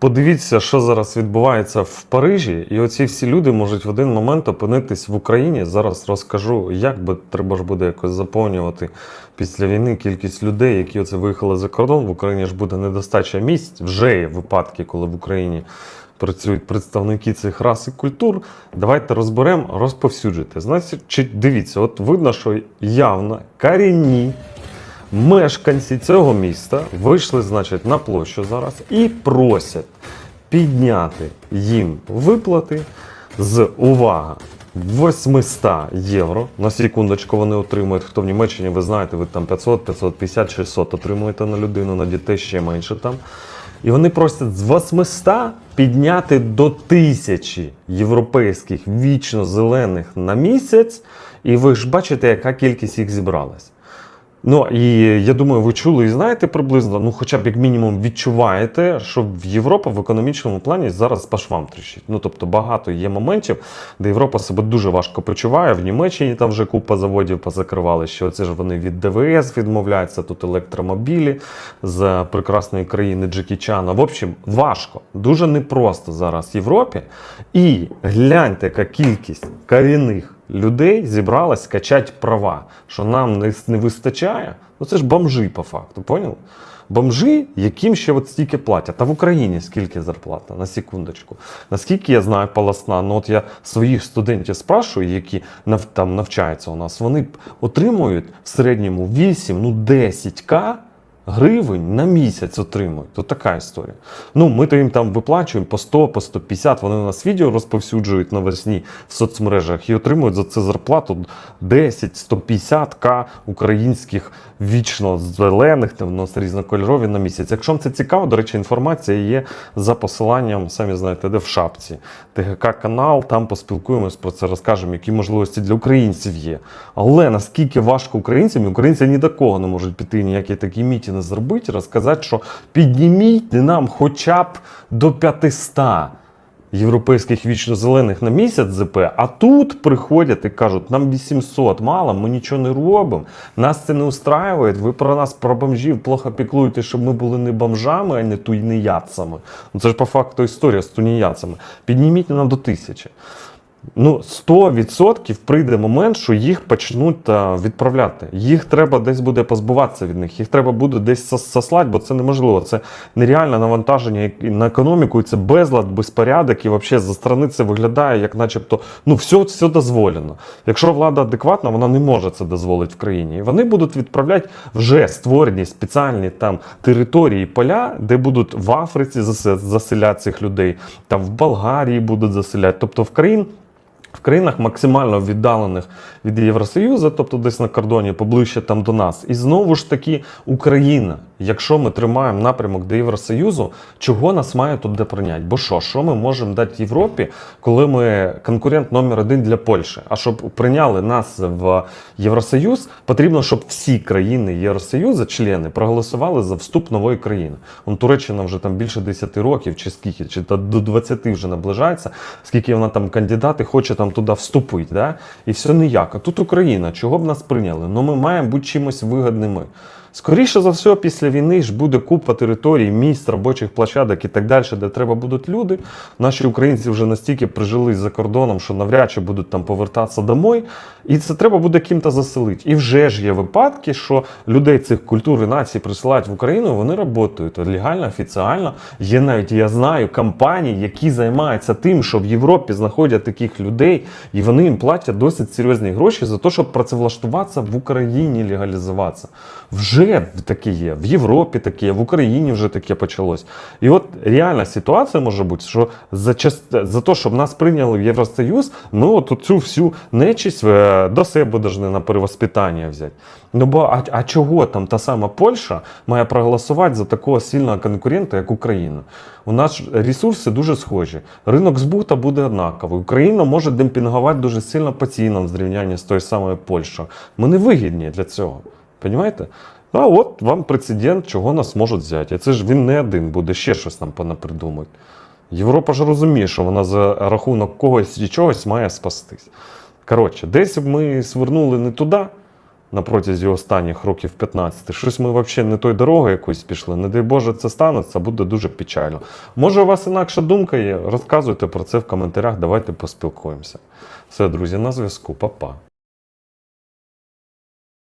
Подивіться, що зараз відбувається в Парижі, і оці всі люди можуть в один момент опинитись в Україні. Зараз розкажу, як би треба ж буде якось заповнювати після війни кількість людей, які оце виїхали за кордон. В Україні ж буде недостача місць. Вже є випадки, коли в Україні працюють представники цих рас і культур. Давайте розберемо, розповсюджуйте. Значить, дивіться, от видно, що явно корінні мешканці цього міста вийшли, значить, на площу зараз і просять підняти їм виплати з увага. 800 євро на секундочку вони отримують. Хто в Німеччині, ви знаєте, ви там 500, 550, 600 отримуєте на людину, на дітей ще менше там. І вони просять з 800 підняти до тисячі європейських вічно зелених на місяць. І ви ж бачите, яка кількість їх зібралась. Ну і я думаю, ви чули і знаєте приблизно, ну хоча б як мінімум відчуваєте, що в Європа в економічному плані зараз по швам тріщить. Ну тобто багато є моментів, де Європа себе дуже важко почуває. В Німеччині там вже купа заводів позакривали, що це ж вони від ДВС відмовляються, тут електромобілі з прекрасної країни Джекі Чана. В общем, важко, дуже непросто зараз в Європі. І гляньте, яка кількість корінних людей зібралась качати права, що нам не, вистачає. Ну це ж бомжи по факту, поняли? Бомжи, яким ще от стільки платять. А в Україні скільки зарплата? На секундочку. Наскільки я знаю полосна, ну от я своїх студентів спрашую, які там навчаються у нас, вони отримують в середньому 8, ну 10к гривень на місяць отримують. То така історія. Ну, ми то їм там виплачуємо по 100, по 150. Вони у нас відео розповсюджують навесні в соцмережах і отримують за це зарплату 10-150к українських вічно зелених, там у нас різнокольорові на місяць. Якщо вам це цікаво, до речі, інформація є за посиланням, самі знаєте, де в шапці. ТГК канал, там поспілкуємось про це, розкажемо, які можливості для українців є. Але наскільки важко українцям, і українці ні до кого не можуть піти ніякі такі мітіни зробити, розказати, що підніміть нам хоча б до 500 європейських вічно-зелених на місяць ЗП, а тут приходять і кажуть, нам 800 мало, ми нічого не робимо, нас це не устраює, ви про нас, про бомжів, плохо піклуєте, щоб ми були не бомжами, а не туйнияцами. Ну, це ж по факту історія з туніяцами. Підніміть нам до тисячі. Ну, 100% прийде момент, що їх почнуть а, відправляти. Їх треба десь буде позбуватися від них, їх треба буде десь сос- сослати, бо це неможливо. Це нереальне навантаження на економіку, і це безлад, безпорядок, і взагалі за сторони це виглядає, як начебто ну, все, все дозволено. Якщо влада адекватна, вона не може це дозволити в країні. І вони будуть відправляти вже створені спеціальні там території, поля, де будуть в Африці засе- заселяти цих людей, там в Болгарії будуть заселяти. Тобто в країн. В країнах максимально віддалених від Євросоюзу, тобто десь на кордоні, поближче там до нас. І знову ж таки Україна. Якщо ми тримаємо напрямок до Євросоюзу, чого нас має тут де прийняти? Бо що, що ми можемо дати Європі, коли ми конкурент номер один для Польщі? А щоб прийняли нас в Євросоюз, потрібно, щоб всі країни Євросоюзу, члени, проголосували за вступ нової країни. Он Туреччина вже там більше 10 років, чи скільки, чи до 20 вже наближається, скільки вона там кандидат і хоче там туди вступити. Да? І все ніяк. А тут Україна, чого б нас прийняли? Ну ми маємо бути чимось вигідними. Скоріше за все, після війни ж буде купа територій, місць, робочих площадок і так далі, де треба будуть люди. Наші українці вже настільки прижились за кордоном, що навряд чи будуть там повертатися домой. І це треба буде ким-то заселити. І вже ж є випадки, що людей цих культур і націй присилають в Україну, вони працюють легально, офіціально. Є навіть, я знаю, компанії, які займаються тим, що в Європі знаходять таких людей, і вони їм платять досить серйозні гроші за те, щоб працевлаштуватися в Україні, легалізуватися. Вже таке є. В Європі таке є, в Україні вже таке почалось. І от реальна ситуація може бути, що за, час, за те, щоб нас прийняли в Євросоюз, ну от цю всю нечисть е, до себе должны на перевоспитання взяти. Ну бо а, а чого там та сама Польща має проголосувати за такого сильного конкурента, як Україна? У нас ресурси дуже схожі. Ринок збуту буде однаковий. Україна може демпінгувати дуже сильно по цінам в зрівнянні з тою самою Польщею. Ми не вигідні для цього. Понімаєте? А от вам прецедент, чого нас можуть взяти. Це ж він не один буде, ще щось нам понапридумать. Європа ж розуміє, що вона за рахунок когось і чогось має спастись. Коротше, десь ми свернули не туди, на протязі останніх років 15. Щось ми взагалі не той дорогою якоюсь пішли. Не дай Боже, це станеться, буде дуже печально. Може, у вас інакша думка є? Розказуйте про це в коментарях. Давайте поспілкуємося. Все, друзі, на зв'язку, Па-па.